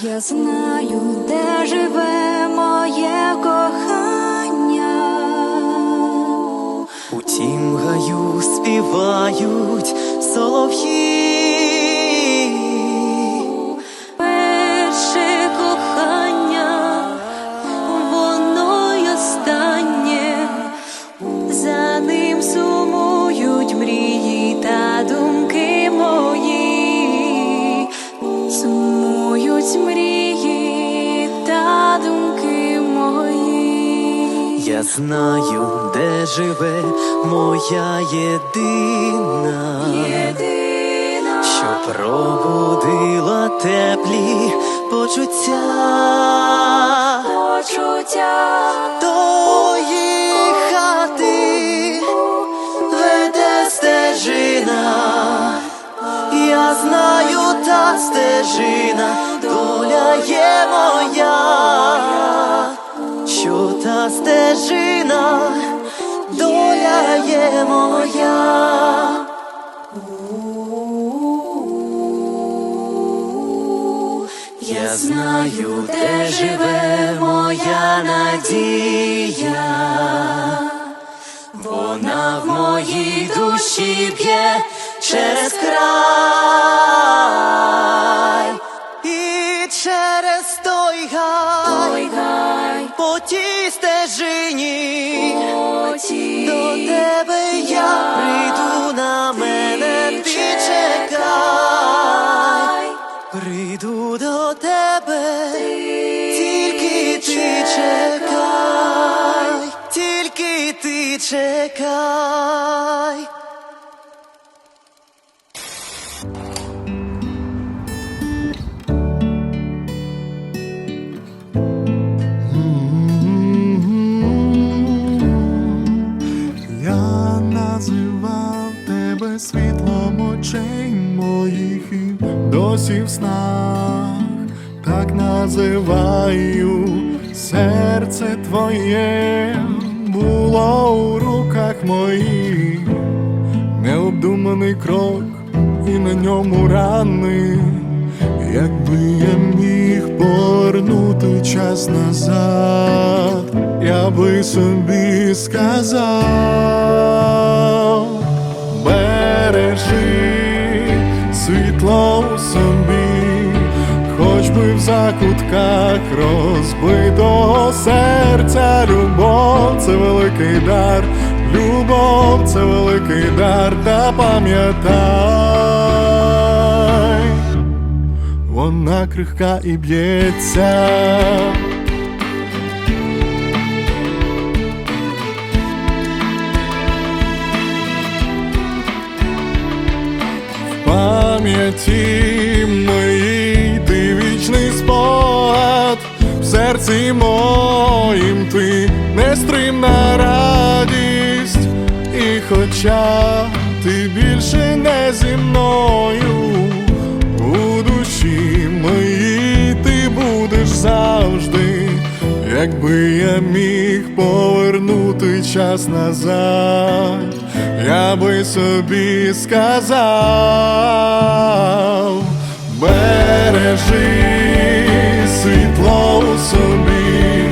Я знаю, де живе моє кохання. У тім гаю співають солов'ї. Я знаю, де живе моя єдина, Єдина, що пробудила теплі почуття. почуття. Тої хати веде стежина, я знаю, та стежина, доля є моя, стежина, доля є моя. Я знаю, де живе моя надія, вона в моїй душі б'є через край. І через той гай. Ой, гай, по чекай. Я називав тебе світлом очей моїх і досі в снах так називаю серце твоє було необдуманий крок і на ньому рани. Якби я міг повернути час назад, я би собі сказав, бережи світло у собі, хоч би в закутках розбитого серця, любов це великий дар, любов це великий дар, та пам'ятай. Вона крихка і б'ється. В пам'яті моїй ти вічний спогад, в серці моїм ти нестримна радість, і хоча ти більше не зі мною, у душі моїй ти будеш завжди, якби я міг повернути час назад, я би собі сказав, бережи світло у собі,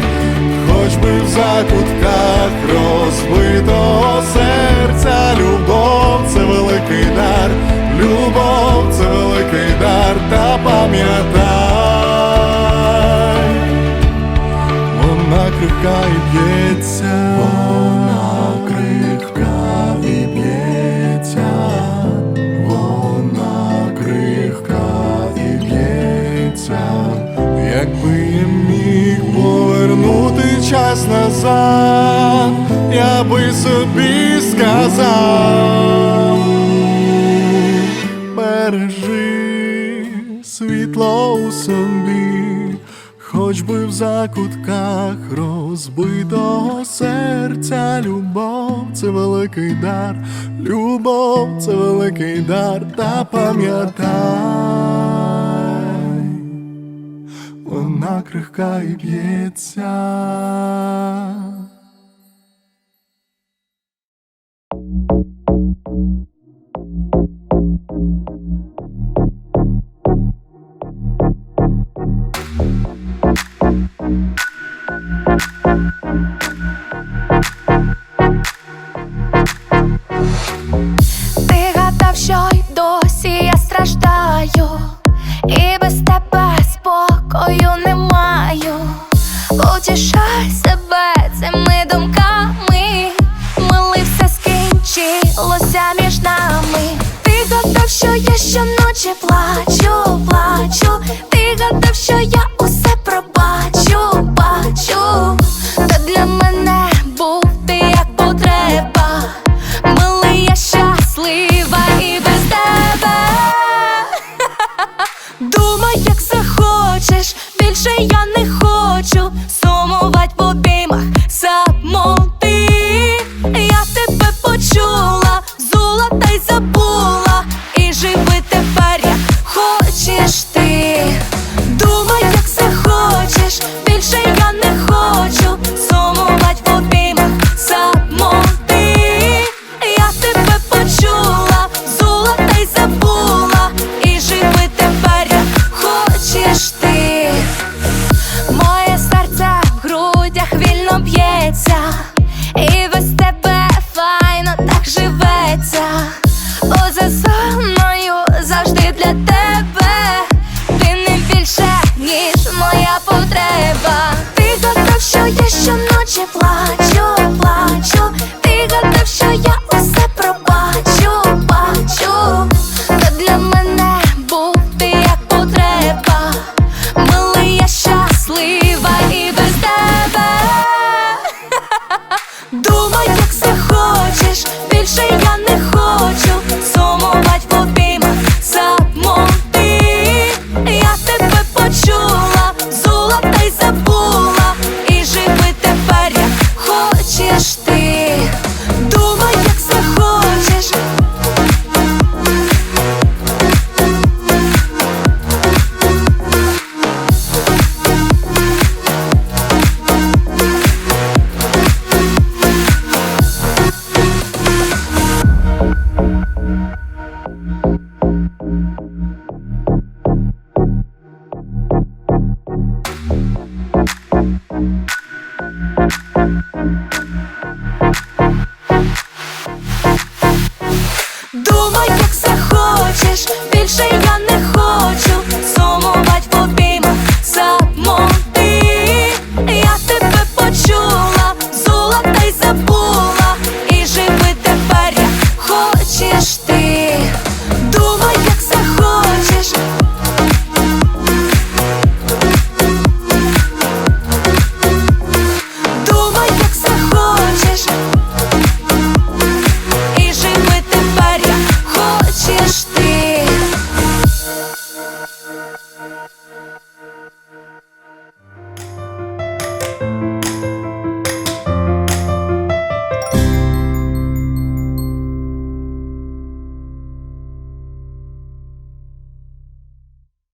хоч в закутках розбитого серця, любов це великий дар, любов це великий дар, та пам'ятай, вона крика і б'ється, назад, я би собі сказав, бережи світло у собі, хоч би в закутках розбитого серця, любов це великий дар, любов це великий дар, та пам'ятай, вона крихка і б'ється. Ти гадав, що й досі я страждаю Потішай себе цими думками. Мили все скінчилося між нами. Ти гадав, що я щоночі плачу, плачу. Ти гадав, що я усе пробачу, бачу. Та для мене був ти як потреба. Милий, я щаслива і без тебе. Думай, як захочеш, більше я не хочу не хочу wish this